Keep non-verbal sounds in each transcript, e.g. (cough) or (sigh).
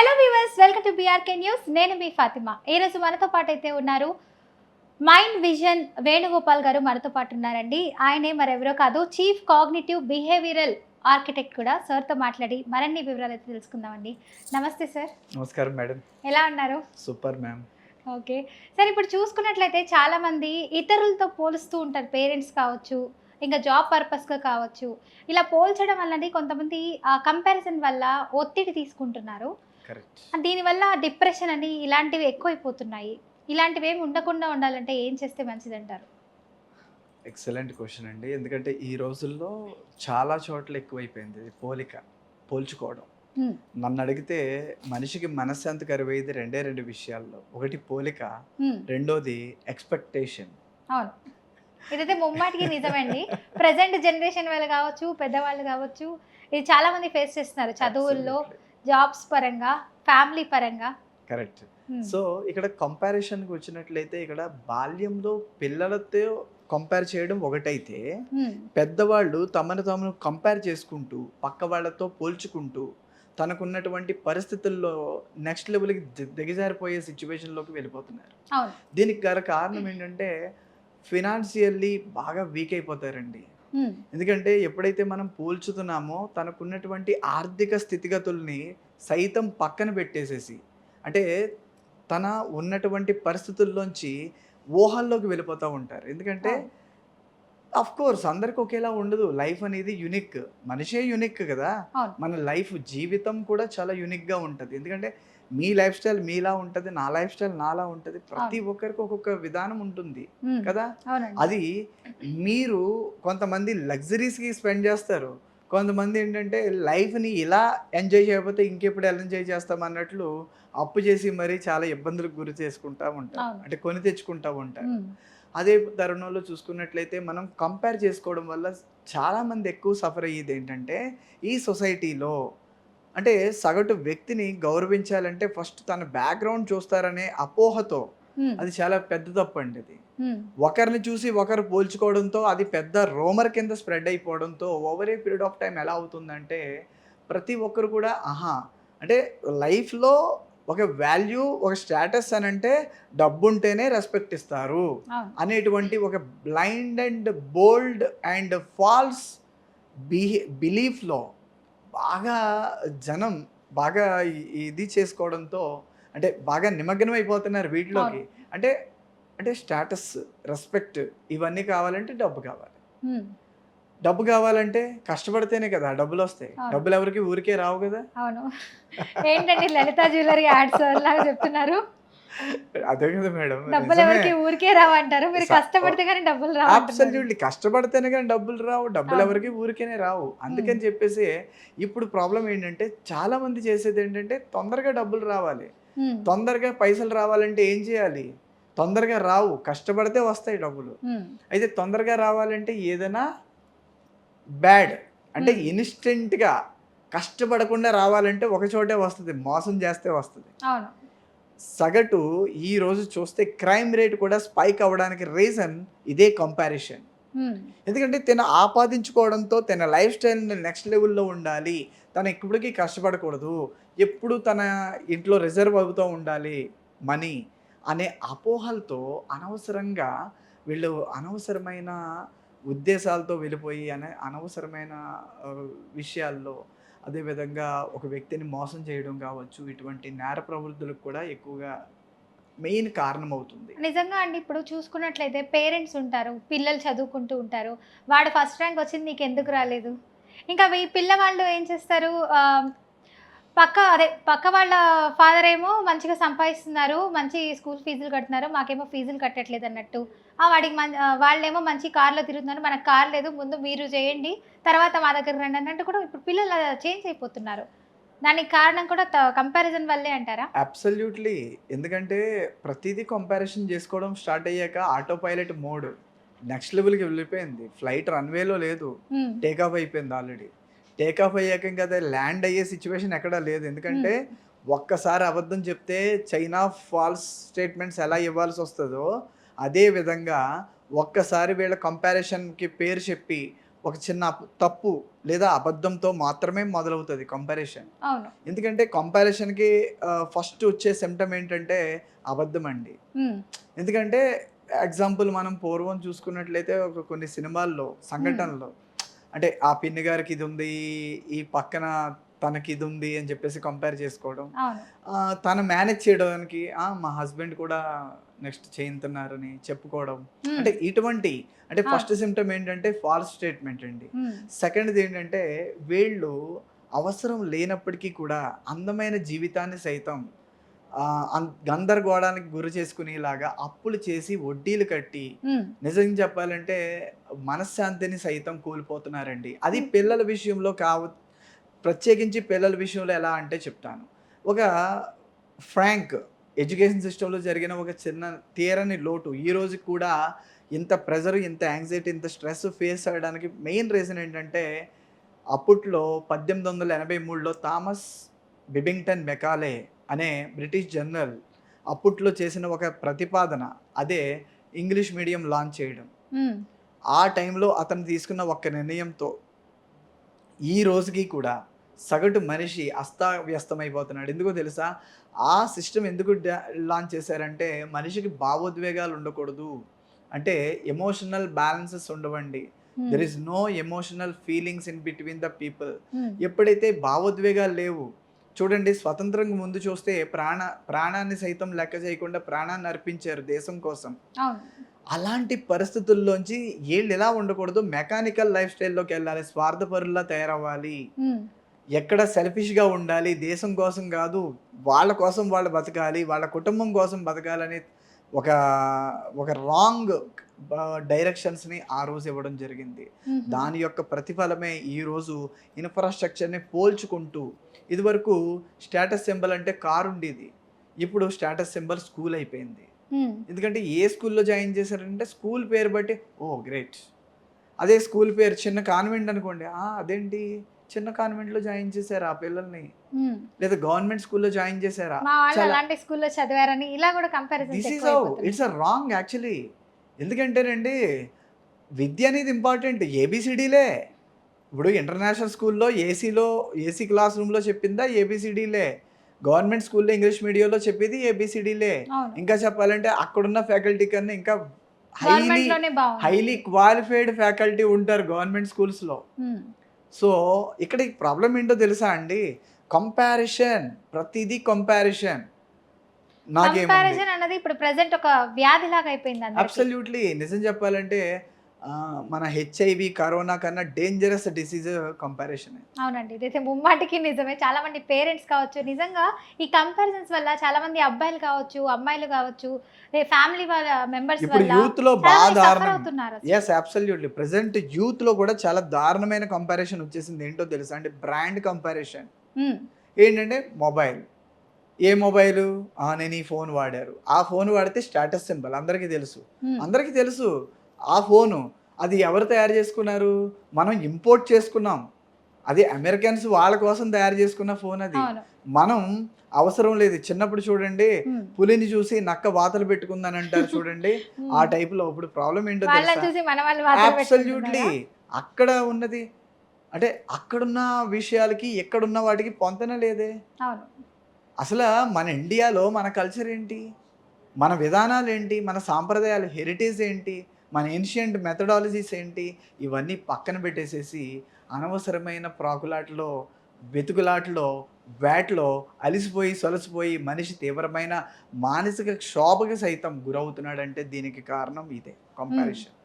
Hello viewers welcome to BRK news నేను మీ ఫాతిమా. ఈ రోజు మనతో పాటు అయితే ఉన్నారు మైండ్ విజన్ వేణుగోపాల్ గారు మనతో పాటు ఉన్నారండి. ఆయనే మరెవరో కాదు చీఫ్ కాగ్నిటివ్ బిహేవియరల్ ఆర్కిటెక్ట్ కూడా సార్తో మాట్లాడి మరిన్ని వివరాలు అయితే తెలుసుకుందామండి. నమస్తే సార్. నమస్కారం మేడం. ఎలా ఉన్నారు? Super ma'am. ఓకే. సార్ ఇప్పుడు చూసుకున్నట్లయితే చాలామంది ఇతరులతో పోలుస్తూ ఉంటారు. పేరెంట్స్ కావచ్చు ఇంకా జాబ్ పర్పస్గా కావచ్చు. ఇలా పోల్చడం వల్లనే కొంతమంది కంపారిజన్ వల్ల ఒత్తిడి తీసుకుంటున్నారు. కరెక్ట్ దీనివల్ల డిప్రెషన్ అని ఇలాంటివి ఎక్కువైపోతున్నాయి. ఇలాంటివి ఏమి ఉండకుండా ఉండాలంటే ఏం చేస్తే మంచిదంటారు? ఎక్సలెంట్ క్వశ్చన్ అండి. ఎందుకంటే ఈ రోజుల్లో చాలా చోట్ల ఎక్కువైపోయింది పోలిక పోల్చుకోవడం. నన్ను అడిగితే మనిషికి మనశ్శాంతి కరువైంది రెండే రెండు విషయాల్లో. ఒకటి పోలిక రెండోది ఎక్స్పెక్టేషన్ అవును. ఇదైతే ముమ్మాటికి నిజమండి. ప్రజెంట్ జనరేషన్ వాళ్ళు కావచ్చు పెద్దవాళ్ళు కావచ్చు ఇది చాలా మంది ఫేస్ చేస్తున్నారు. చదువుల్లో జాబ్స్ పరంగా ఫ్యామిలీ పరంగా. కరెక్ట్. సో ఇక్కడ కంపారిజన్కి వచ్చినట్లయితే ఇక్కడ బాల్యంలో పిల్లలతో కంపేర్ చేయడం ఒకటైతే పెద్దవాళ్ళు తమను తాము కంపేర్ చేసుకుంటూ పక్క వాళ్ళతో పోల్చుకుంటూ తనకున్నటువంటి పరిస్థితుల్లో నెక్స్ట్ లెవెల్కి దిగజారిపోయే సిచ్యువేషన్లోకి వెళ్ళిపోతున్నారు. దీనికి గల కారణం ఏంటంటే ఫినాన్షియల్లీ బాగా వీక్ అయిపోతారండి. ఎందుకంటే ఎప్పుడైతే మనం పోల్చుతున్నామో తనకున్నటువంటి ఆర్థిక స్థితిగతుల్ని సైతం పక్కన పెట్టేసేసి అంటే తన ఉన్నటువంటి పరిస్థితుల్లోంచి ఊహల్లోకి వెళ్ళిపోతూ ఉంటారు ఎందుకంటే. అఫ్ కోర్స్ అందరికి ఒకేలా ఉండదు. లైఫ్ అనేది యునిక్ మనిషే యునిక్ కదా. మన లైఫ్ జీవితం కూడా చాలా యునిక్గా ఉంటుంది. ఎందుకంటే మీ లైఫ్ స్టైల్ మీలా ఉంటుంది నా లైఫ్ స్టైల్ నాలా ఉంటుంది. ప్రతి ఒక్కరికి ఒక్కొక్క విధానం ఉంటుంది కదా. అది మీరు కొంతమంది లగ్జరీస్కి స్పెండ్ చేస్తారు. కొంతమంది ఏంటంటే లైఫ్ని ఇలా ఎంజాయ్ చేయకపోతే ఇంకెప్పుడు ఎలా ఎంజాయ్ చేస్తాం అన్నట్లు అప్పు చేసి మరీ చాలా ఇబ్బందులకు గురి చేసుకుంటా ఉంటారు. అంటే కొని తెచ్చుకుంటా ఉంటారు. అదే తరుణంలో చూసుకున్నట్లయితే మనం కంపేర్ చేసుకోవడం వల్ల చాలామంది ఎక్కువ సఫర్ అయ్యేది ఏంటంటే ఈ సొసైటీలో అంటే సగటు వ్యక్తిని గౌరవించాలంటే ఫస్ట్ తన బ్యాక్గ్రౌండ్ చూస్తారనే అపోహతో అది చాలా పెద్ద తప్పు అండి అది ఒకరిని చూసి ఒకరు పోల్చుకోవడంతో అది పెద్ద రోమర్ కింద spread అయిపోవడంతో over a period of time ఎలా అవుతుందంటే ప్రతి ఒక్కరు కూడా ఆహా! అంటే లైఫ్లో ఒక వాల్యూ ఒక స్టేటస్ అని అంటే డబ్బు ఉంటేనే రెస్పెక్ట్ ఇస్తారు అనేటువంటి ఒక blind and bold and false బిహే బిలీఫ్లో బాగా జనం బాగా ఇది చేసుకోవడంతో అంటే బాగా నిమగ్నం అయిపోతున్నారు వీటిలోకి అంటే అంటే స్టేటస్ రెస్పెక్ట్ ఇవన్నీ కావాలంటే డబ్బు కావాలి. డబ్బు కావాలంటే కష్టపడితేనే కదా డబ్బులు వస్తాయి. డబ్బులు ఎవరికి ఊరికే రావు కదా. అవును. ఏంటండి లలిత జ్యువెలరీ యాడ్స్ లాగా చెప్తున్నారు? అదే కదా మేడం. డబ్బులు ఎవరికి ఊరికే రావంటారు మీరు స- కష్టపడితే కానీ డబ్బులు రావు అబ్సల్యూట్లీ కష్టపడితేనే కానీ డబ్బులు రావు డబ్బులు. ఎవరికి ఊరికేనే రావు. అందుకని చెప్పేసి ఇప్పుడు ప్రాబ్లం ఏంటంటే చాలా మంది చేసేది ఏంటంటే తొందరగా డబ్బులు రావాలి. తొందరగా పైసలు రావాలంటే ఏం చేయాలి? తొందరగా రావు కష్టపడితే వస్తాయి డబ్బులు. అయితే తొందరగా రావాలంటే ఏదైనా బ్యాడ్ అంటే. ఇన్స్టెంట్గా కష్టపడకుండా రావాలంటే ఒక చోటే వస్తుంది మోసం చేస్తే వస్తుంది. సగటు ఈ రోజు చూస్తే క్రైమ్ రేట్ కూడా స్పైక్ అవ్వడానికి రీజన్ ఇదే కంపారిజన్ హ్మ్, ఎందుకంటే తను ఆపాదించుకోవడంతో తన లైఫ్ స్టైల్ని నెక్స్ట్ లెవెల్లో ఉండాలి. తను ఎప్పటికీ కష్టపడకూడదు. ఎప్పుడు తన ఇంట్లో రిజర్వ్ అవుతూ ఉండాలి మనీ అనే అపోహలతో అనవసరంగా వీళ్ళు అనవసరమైన ఉద్దేశాలతో వెళ్ళిపోయి అనే అనవసరమైన విషయాల్లో అదేవిధంగా ఒక వ్యక్తిని మోసం చేయడం కావచ్చు ఇటువంటి నేర ప్రవృత్తులకు కూడా ఎక్కువగా మెయిన్ కారణం అవుతుంది నిజంగా అండి. ఇప్పుడు చూసుకున్నట్లయితే పేరెంట్స్ ఉంటారు పిల్లలు చదువుకుంటూ ఉంటారు. వాడు ఫస్ట్ ర్యాంక్ వచ్చింది నీకు ఎందుకు రాలేదు? ఇంకా ఈ పిల్లవాళ్ళు ఏం చేస్తారు? పక్క అదే పక్క వాళ్ళ ఫాదర్ ఏమో మంచిగా సంపాదిస్తున్నారు మంచి స్కూల్ ఫీజులు కడుతున్నారు మాకేమో ఫీజులు కట్టట్లేదు అన్నట్టు. వాడికి మం వాళ్ళేమో మంచి కార్లో తిరుగుతున్నారు మనకు కార్ లేదు ముందు మీరు చేయండి తర్వాత మా దగ్గర రండి అన్నట్టు కూడా ఇప్పుడు పిల్లలు చేంజ్ అయిపోతున్నారు. దానికి కారణం కూడా కంపారిజన్ వల్లే అంటారా? అబ్సల్యూట్లీ ఎందుకంటే ప్రతిదీ కంపారిజన్ చేసుకోవడం స్టార్ట్ అయ్యాక ఆటో పైలట్ మోడ్ నెక్స్ట్ లెవెల్కి వెళ్ళిపోయింది. ఫ్లైట్ రన్వేలో లేదు. టేక్ ఆఫ్ అయిపోయింది ఆల్రెడీ. టేక్ ఆఫ్ అయ్యాక ఇంకా అదే ల్యాండ్ అయ్యే సిచ్యువేషన్ ఎక్కడా లేదు. ఎందుకంటే ఒక్కసారి అబద్ధం చెప్తే చైనా ఫాల్స్ స్టేట్మెంట్స్ ఎలా ఇవ్వాల్సి వస్తుందో అదే విధంగా ఒక్కసారి వీళ్ళ కంపారిజన్కి పేరు చెప్పి ఒక చిన్న తప్పు లేదా అబద్ధంతో మాత్రమే మొదలవుతుంది కంపారిషన్ అవును. ఎందుకంటే కంపారిజన్కి ఫస్ట్ వచ్చే సిమ్టమ్ ఏంటంటే అబద్ధం అండి. ఎందుకంటే ఎగ్జాంపుల్ మనం పూర్వం చూసుకున్నట్లయితే ఒక కొన్ని సినిమాల్లో సంఘటనలు అంటే ఆ పిన్ని గారికి ఇది ఉంది ఈ పక్కన తనకి ఇది ఉంది అని చెప్పేసి కంపేర్ చేసుకోవడం. తను మేనేజ్ చేయడానికి "ఆ, మా హస్బెండ్ కూడా నెక్స్ట్ చేయించున్నారని చెప్పుకోవడం. అంటే ఇటువంటి అంటే. ఫస్ట్ సిమ్టమ్ ఏంటంటే ఫాల్స్ స్టేట్మెంట్ అండి. సెకండ్ది ఏంటంటే వీళ్ళు అవసరం లేనప్పటికీ కూడా అందమైన జీవితాన్ని సైతం గందరగోళానికి గురి చేసుకునేలాగా అప్పులు చేసి వడ్డీలు కట్టి నిజంగా చెప్పాలంటే మనశ్శాంతిని సైతం కోల్పోతున్నారండి. అది. పిల్లల విషయంలో కావ ప్రత్యేకించి పిల్లల విషయంలో ఎలా అంటే చెప్తాను. ఒక ఫ్రాంక్ ఎడ్యుకేషన్ సిస్టంలో జరిగిన ఒక చిన్న తీరని లోటు. ఈ రోజు కూడా ఇంత ప్రెజర్ ఇంత యాంగ్జైటీ ఇంత స్ట్రెస్ ఫేస్ చేయడానికి మెయిన్ రీజన్ ఏంటంటే అప్పట్లో పద్దెనిమిది వందల ఎనభై మూడులో థామస్ బిబింగ్టన్ మెకాలే అనే బ్రిటిష్ జనరల్ అప్పట్లో చేసిన ఒక ప్రతిపాదన అదే ఇంగ్లీష్ మీడియం లాంచ్ చేయడం. ఆ టైంలో అతను తీసుకున్న ఒక్క నిర్ణయంతో ఈ రోజుకి కూడా సగటు మనిషి అస్తావ్యస్తమైపోతున్నాడు. ఎందుకో తెలుసా? ఆ సిస్టమ్ ఎందుకు లాంచ్ చేశారంటే మనిషికి భావోద్వేగాలు ఉండకూడదు. అంటే ఎమోషనల్ బ్యాలెన్సెస్ ఉండవండి. There is no emotional feelings in between the people ఎప్పుడైతే భావోద్వేగాలు లేవు చూడండి స్వతంత్రం ముందు చూస్తే ప్రాణ ప్రాణాన్ని సైతం లెక్క చేయకుండా ప్రాణాన్ని అర్పించారు దేశం కోసం. అలాంటి పరిస్థితుల్లోంచి వీళ్ళు ఎలా ఉండకూడదు? మెకానికల్ లైఫ్ స్టైల్లోకి వెళ్ళాలి స్వార్థపరుల్లా తయారవ్వాలి. ఎక్కడ సెల్ఫిష్గా ఉండాలి? దేశం కోసం కాదు వాళ్ళ కోసం వాళ్ళు బతకాలి వాళ్ళ కుటుంబం కోసం బతకాలని ఒక ఒక రాంగ్ డైరెక్షన్స్ని ఆ రోజు ఇవ్వడం జరిగింది. దాని యొక్క ప్రతిఫలమే ఈరోజు ఇన్ఫ్రాస్ట్రక్చర్ని పోల్చుకుంటూ ఇదివరకు స్టేటస్ సింబల్ అంటే కారు ఉండేది. ఇప్పుడు స్టేటస్ సింబల్ స్కూల్ అయిపోయింది. ఎందుకంటే ఏ స్కూల్లో జాయిన్ చేశారంటే స్కూల్ పేరు బట్టి ఓ గ్రేట్ అదే స్కూల్ పేరు చిన్న కాన్వెంట్ అనుకోండి "ఆ, అదేంటి? చిన్న కాన్వెంట్లో జాయిన్ చేశారా ఆ పిల్లల్ని. లేదా గవర్నమెంట్ స్కూల్లో జాయిన్ చేశారా? అలాంటి స్కూల్లో చదివారని ఇలా కూడా comparison this it's wrong actually ఎందుకంటేనండి విద్య అనేది ఇంపార్టెంట్. ఏబిసిడీలే. ఇప్పుడు ఇంటర్నేషనల్ స్కూల్లో ఏసీలో ఏసీ క్లాస్ రూమ్లో చెప్పిందా ఏబిసిడీలే. గవర్నమెంట్ స్కూల్లో ఇంగ్లీష్ మీడియంలో చెప్పేది ఏబిసిడీలే. ఇంకా చెప్పాలంటే అక్కడున్న ఫ్యాకల్టీ కన్నా ఇంకా హైలీ హైలీ క్వాలిఫైడ్ ఫ్యాకల్టీ ఉంటారు గవర్నమెంట్ స్కూల్స్లో. సో ఇక్కడ ప్రాబ్లం ఏంటో తెలుసా అండి? కంపారిషన్. ప్రతిదీ కంపారిషన్. కంపారిజన్ అన్నది ఇప్పుడు ప్రెసెంట్ ఒక వ్యాధి లాగా అయిపోయింది. అబ్సల్యూట్లీ నిజం చెప్పాలంటే మన హెచ్ఐవి కరోనా కన్నా డేంజరస్ డిసీజ్ కంపారిషన్ అవునండి. ఇదైతే ముమ్మాటికి నిజమే. చాలా మంది పేరెంట్స్ కావచ్చు నిజంగా ఈ కంపారిజన్స్ వల్ల చాలా మంది అబ్బాయిలు కావచ్చు అమ్మాయిలు కావచ్చు ఫ్యామిలీ వాళ్ళ మెంబర్స్ ఇప్పుడు యూత్లో బాగా దారుణం. ఎస్ అబ్సల్యూట్లీ ప్రెసెంట్ యూత్లో కూడా చాలా దారుణమైన కంపారిషన్ వచ్చేసింది. ఏంటో తెలుసా? అంటే బ్రాండ్ కంపారిషన్ ఉమ్, ఏంటంటే మొబైల్ ఏ మొబైల్? నేను ఈ ఫోన్ వాడారు. ఆ ఫోన్ వాడితే స్టేటస్ సింబల్ అందరికీ తెలుసు. అందరికీ తెలుసు. ఆ ఫోను అది ఎవరు తయారు చేసుకున్నారు? మనం ఇంపోర్ట్ చేసుకున్నాం. అది అమెరికన్స్ వాళ్ళ కోసం తయారు చేసుకున్న ఫోన్ అది. మనం అవసరం లేదు. చిన్నప్పుడు చూడండి పులిని చూసి నక్క వాతలు పెట్టుకుందని అంటారు (laughs) చూడండి. ఆ టైప్లో ఇప్పుడు ప్రాబ్లం ఏంటో అబ్సల్యూట్లీ అక్కడ ఉన్నది. అంటే అక్కడున్న విషయాలకి ఎక్కడున్న వాటికి పొంతన లేదే. అసలు మన ఇండియాలో మన కల్చర్ ఏంటి? మన విధానాలు ఏంటి? మన సాంప్రదాయాలు హెరిటేజ్ ఏంటి? మన ఏన్షియంట్ మెథడాలజీస్ ఏంటి? ఇవన్నీ పక్కన పెట్టేసేసి అనవసరమైన ప్రాకులాటలో వెతుకులాటలో వేటలో అలిసిపోయి సొలసిపోయి మనిషి తీవ్రమైన మానసిక క్షోభకి సైతం గురవుతున్నాడంటే దీనికి కారణం ఇదే కంపారిజన్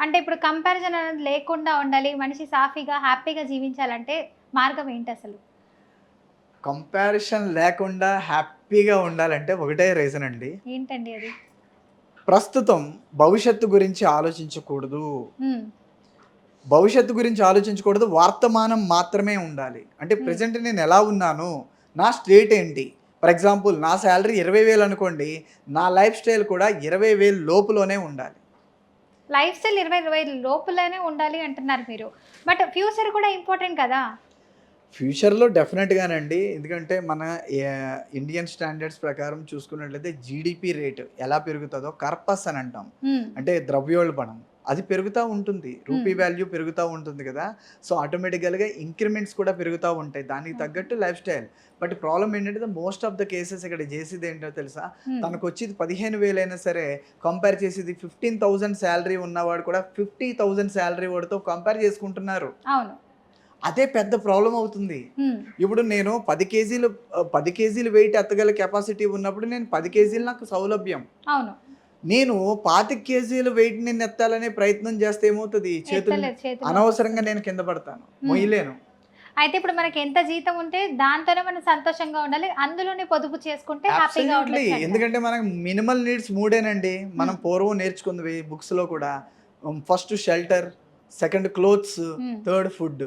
అంటే ఇప్పుడు కంపారిజన్ అనేది లేకుండా ఉండాలి మనిషి సాఫీగా హ్యాపీగా జీవించాలంటే మార్గం ఏంటి అసలు? కంపారిజన్ లేకుండా హ్యాపీగా ఉండాలంటే ఒకటే రీజన్ అండి. ఏంటండి అది? ప్రస్తుతం భవిష్యత్తు గురించి ఆలోచించకూడదు. భవిష్యత్తు గురించి ఆలోచించకూడదు. వర్తమానం మాత్రమే ఉండాలి. అంటే. ప్రజెంట్ నేను ఎలా ఉన్నాను? నా స్టేట్ ఏంటి? ఫర్ ఎగ్జాంపుల్ నా శాలరీ ఇరవై వేలు అనుకోండి. నా లైఫ్ స్టైల్ కూడా ఇరవై వేలు లోపులోనే ఉండాలి. లైఫ్ స్టైల్ ఇరవై ఇరవై లోపలనే ఉండాలి అంటున్నారు మీరు. బట్ ఫ్యూచర్ కూడా ఇంపార్టెంట్ కదా? ఫ్యూచర్లో డెఫినెట్గానండి. ఎందుకంటే మన ఇండియన్ స్టాండర్డ్స్ ప్రకారం చూసుకున్నట్లయితే జీడిపి రేటు ఎలా పెరుగుతుందో కర్పస్ అని అంటాం. అంటే ద్రవ్యోల్బణం. అది పెరుగుతూ ఉంటుంది. రూపీ. వాల్యూ పెరుగుతూ ఉంటుంది కదా. సో ఆటోమేటికల్గా ఇంక్రిమెంట్స్ కూడా పెరుగుతూ ఉంటాయి. దానికి. తగ్గట్టు లైఫ్ స్టైల్. బట్ ప్రాబ్లం ఏంటంటే మోస్ట్ ఆఫ్ ద కేసెస్ ఇక్కడ చేసేది ఏంటో తెలుసా? తనకు వచ్చేది పదిహేను వేలైనా సరే కంపేర్ చేసేది ఫిఫ్టీన్ థౌజండ్ శాలరీ ఉన్నవాడు కూడా ఫిఫ్టీ థౌజండ్ శాలరీ వాడితో కంపేర్ చేసుకుంటున్నారు. అవును. అదే పెద్ద ప్రాబ్లం అవుతుంది. ఇప్పుడు నేను పది కేజీలు పది కేజీలు వెయిట్ ఎత్తగల కెపాసిటీ ఉన్నప్పుడు నేను పది కేజీలు నాకు సౌలభ్యం. అవును. నేను పాతిక కేజీలు వెయిట్ నేను ఎత్తాలనే ప్రయత్నం చేస్తే ఏమవుతుంది? చేతులు అనవసరంగా నేను కింద పడతాను మొయ్యలేను. అయితే ఇప్పుడు మనకి ఎంత జీతం ఉంటే దాంతోనే మనం సంతోషంగా ఉండాలి. అందులోనే పొదుపు చేసుకుంటే హ్యాపీగా. ఎందుకంటే మనకు మినిమల్ నీడ్స్ మూడేనండి. మనం పూర్వం నేర్చుకుంది బుక్స్లో కూడా. First shelter second clothes. Third food.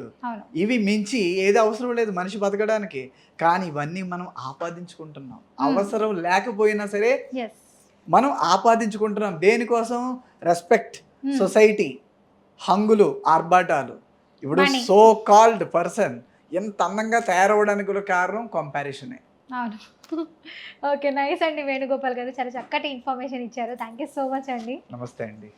ఇవి మించి ఏది అవసరం లేదు మనిషి బతకడానికి. కానీ ఇవన్నీ మనం ఆపాదించుకుంటున్నాం. అవసరం లేకపోయినా సరే మనం ఆపాదించుకుంటున్నాం. దేనికోసం? రెస్పెక్ట్ సొసైటీ హంగులు ఆర్భాటాలు. ఇప్పుడు. సో కాల్డ్ పర్సన్ ఎంత అందంగా తయారవడానికి కూడా కారణం కంపారిజనే అవును. (laughs) ఓకే నైస్ అండి వేణుగోపాల్ గారు చాలా చక్కటి ఇన్ఫర్మేషన్ ఇచ్చారు. థ్యాంక్ యూ సో మచ్ అండి. నమస్తే అండి.